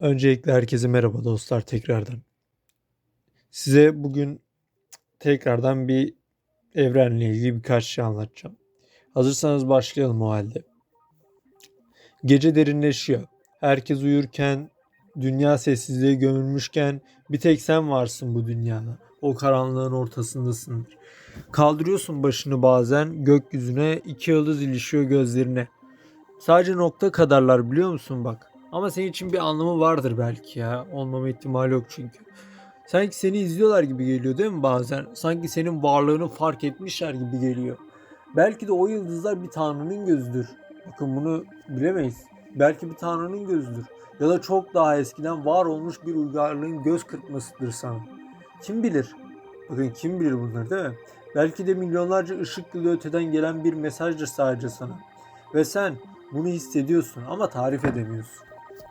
Öncelikle herkese merhaba dostlar tekrardan. Size bugün tekrardan bir evrenle ilgili birkaç şey anlatacağım. Hazırsanız başlayalım o halde. Gece derinleşiyor. Herkes uyurken, dünya sessizliğe gömülmüşken bir tek sen varsın bu dünyada. O karanlığın ortasındasındır. Kaldırıyorsun başını bazen gökyüzüne iki yıldız ilişiyor gözlerine. Sadece nokta kadarlar biliyor musun bak. Ama senin için bir anlamı vardır belki ya. Olmama ihtimali yok çünkü. Sanki seni izliyorlar gibi geliyor değil mi bazen? Sanki senin varlığını fark etmişler gibi geliyor. Belki de o yıldızlar bir tanrının gözüdür. Bakın bunu bilemeyiz. Belki bir tanrının gözüdür. Ya da çok daha eskiden var olmuş bir uygarlığın göz kırpmasıdır sana. Kim bilir? Bakın kim bilir bunları değil mi? Belki de milyonlarca ışık yılı öteden gelen bir mesajdır sadece sana. Ve sen bunu hissediyorsun ama tarif edemiyorsun.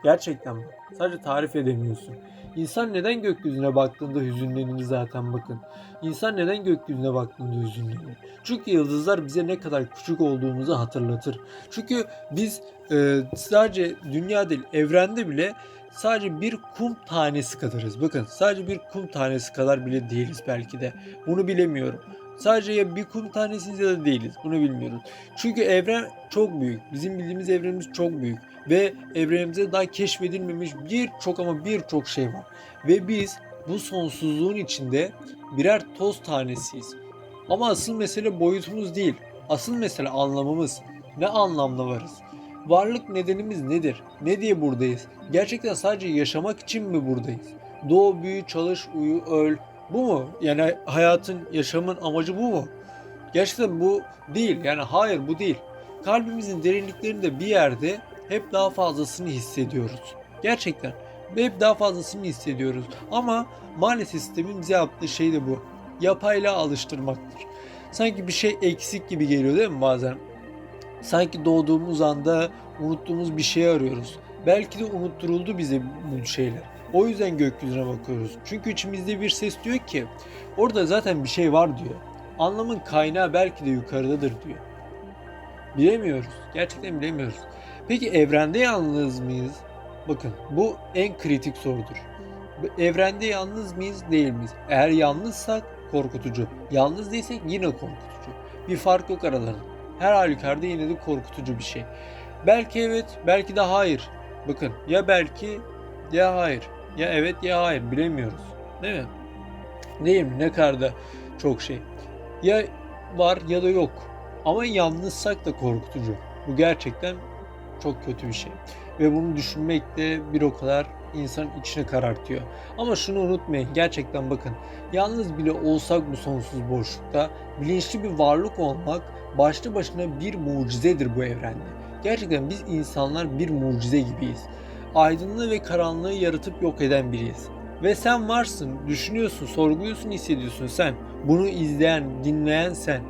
Gerçekten bak. Sadece tarif edemiyorsun. İnsan neden gökyüzüne baktığında hüzünlenir zaten bakın. İnsan neden gökyüzüne baktığında hüzünlenir? Çünkü yıldızlar bize ne kadar küçük olduğumuzu hatırlatır. Çünkü biz e, sadece dünya değil evrende bile sadece bir kum tanesi kadarız. Bakın sadece bir kum tanesi kadar bile değiliz belki de. Bunu bilemiyorum. Sadece ya bir kum tanesiyiz ya da değiliz. Bunu bilmiyoruz. Çünkü evren çok büyük. Bizim bildiğimiz evrenimiz çok büyük. Ve evrenimize daha keşfedilmemiş birçok ama birçok şey var. Ve biz bu sonsuzluğun içinde birer toz tanesiyiz. Ama asıl mesele boyutumuz değil. Asıl mesele anlamımız. Ne anlamla varız? Varlık nedenimiz nedir? Ne diye buradayız? Gerçekten sadece yaşamak için mi buradayız? Doğu, büyü, çalış, uyu, öl. Bu mu? Yani hayatın, yaşamın amacı bu mu? Gerçekten bu değil. Yani hayır bu değil. Kalbimizin derinliklerinde bir yerde hep daha fazlasını hissediyoruz. Gerçekten hep daha fazlasını hissediyoruz. Ama maalesef sistemin bize yaptığı şey de bu. Yapayla alıştırmaktır. Sanki bir şey eksik gibi geliyor değil mi bazen? Sanki doğduğumuz anda unuttuğumuz bir şey arıyoruz. Belki de unutturuldu bize bu şeyler. O yüzden gökyüzüne bakıyoruz. Çünkü içimizde bir ses diyor ki orada zaten bir şey var diyor. Anlamın kaynağı belki de yukarıdadır diyor. Bilemiyoruz. Gerçekten bilemiyoruz. Peki evrende yalnız mıyız? Bakın bu en kritik sorudur. Evrende yalnız mıyız değil miyiz? Eğer yalnızsak korkutucu. Yalnız değilsek yine korkutucu. Bir fark yok aralarında. Her halükarda yine de korkutucu bir şey. Belki evet, belki de hayır. Bakın ya belki ya hayır. Ya evet ya hayır bilemiyoruz. Değil mi? Değil mi? Ne kadar da çok şey. Ya var ya da yok. Ama yalnızsak da korkutucu. Bu gerçekten çok kötü bir şey. Ve bunu düşünmek de bir o kadar insan içini karartıyor. Ama şunu unutmayın gerçekten bakın yalnız bile olsak bu sonsuz boşlukta bilinçli bir varlık olmak başlı başına bir mucizedir bu evrende. Gerçekten biz insanlar bir mucize gibiyiz. Aydınlığı ve karanlığı yaratıp yok eden biriyiz. Ve sen varsın, düşünüyorsun, sorguluyorsun, hissediyorsun sen. Bunu izleyen, dinleyen sen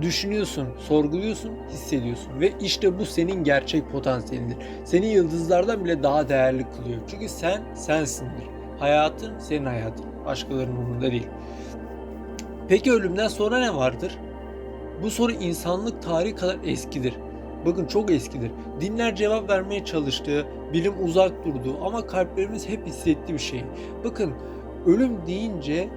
düşünüyorsun, sorguluyorsun, hissediyorsun ve işte bu senin gerçek potansiyelindir. Seni yıldızlardan bile daha değerli kılıyor. Çünkü sen sensindir. Hayatın senin hayatın. Başkalarının umurunda değil. Peki ölümden sonra ne vardır? Bu soru insanlık tarihi kadar eskidir. Bakın çok eskidir. Dinler cevap vermeye çalıştığı, bilim uzak durduğu ama kalplerimiz hep hissettiği bir şey. Bakın ölüm deyince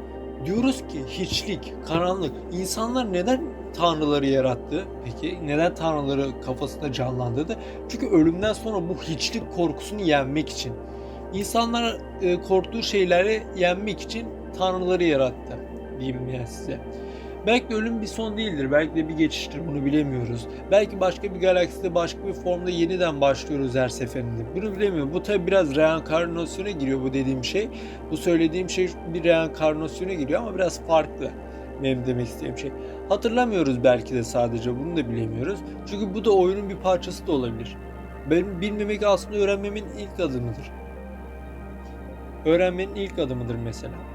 diyoruz ki hiçlik, karanlık. İnsanlar neden tanrıları yarattı? Peki neden tanrıları kafasında canlandırdı? Çünkü ölümden sonra bu hiçlik korkusunu yenmek için. İnsanlar e, korktuğu şeyleri yenmek için tanrıları yarattı diyeyim yani size. Belki de ölüm bir son değildir. Belki de bir geçiştir. Bunu bilemiyoruz. Belki başka bir galakside başka bir formda yeniden başlıyoruz her seferinde. Bunu bilemiyorum. Bu tabi biraz reenkarnasyona giriyor bu dediğim şey. Bu söylediğim şey bir reenkarnasyona giriyor ama biraz farklı. Benim demek istediğim şey. Hatırlamıyoruz belki de sadece bunu da bilemiyoruz. Çünkü bu da oyunun bir parçası da olabilir. Benim bilmemek aslında öğrenmemin ilk adımıdır. Öğrenmenin ilk adımıdır mesela.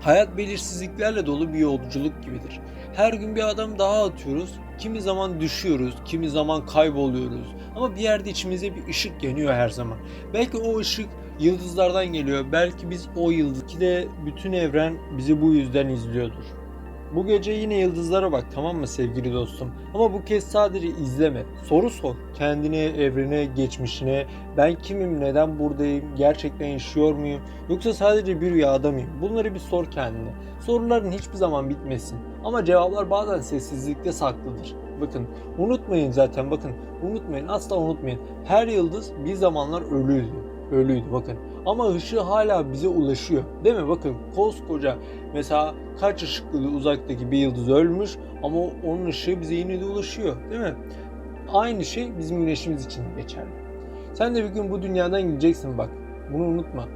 Hayat belirsizliklerle dolu bir yolculuk gibidir. Her gün bir adım daha atıyoruz. Kimi zaman düşüyoruz, kimi zaman kayboluyoruz. Ama bir yerde içimizde bir ışık yanıyor her zaman. Belki o ışık yıldızlardan geliyor. Belki biz o yıldız ki de bütün evren bizi bu yüzden izliyordur. Bu gece yine yıldızlara bak tamam mı sevgili dostum? Ama bu kez sadece izleme. Soru sor. Kendine, evrene, geçmişine. Ben kimim, neden buradayım, gerçekten yaşıyor muyum? Yoksa sadece bir rüyada mıyım? Bunları bir sor kendine. Soruların hiçbir zaman bitmesin. Ama cevaplar bazen sessizlikte saklıdır. Bakın unutmayın zaten bakın unutmayın asla unutmayın. Her yıldız bir zamanlar ölüydü. Ölüydü bakın. Ama ışığı hala bize ulaşıyor. Değil mi? Bakın koskoca mesela kaç ışık uzaktaki bir yıldız ölmüş ama onun ışığı bize yine de ulaşıyor. Değil mi? Aynı şey bizim güneşimiz için geçerli. Sen de bir gün bu dünyadan gideceksin bak. Bunu unutma.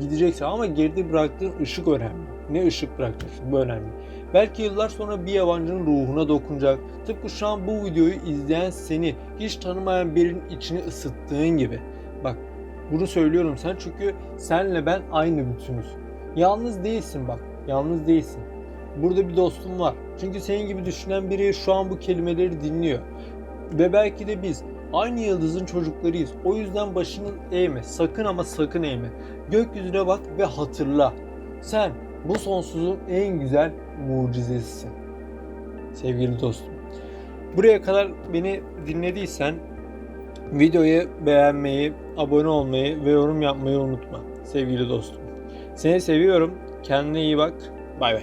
Gideceksin ama geride bıraktığın ışık önemli. Ne ışık bırakacaksın bu önemli. Belki yıllar sonra bir yabancının ruhuna dokunacak. Tıpkı şu an bu videoyu izleyen seni hiç tanımayan birinin içini ısıttığın gibi. Bak bunu söylüyorum sen çünkü senle ben aynı bütünüz. Yalnız değilsin bak. Yalnız değilsin. Burada bir dostum var. Çünkü senin gibi düşünen biri şu an bu kelimeleri dinliyor. Ve belki de biz aynı yıldızın çocuklarıyız. O yüzden başını eğme. Sakın ama sakın eğme. Gökyüzüne bak ve hatırla. Sen bu sonsuzun en güzel mucizesisin. Sevgili dostum. Buraya kadar beni dinlediysen videoyu beğenmeyi, abone olmayı ve yorum yapmayı unutma sevgili dostum. Seni seviyorum. Kendine iyi bak. Bay bay.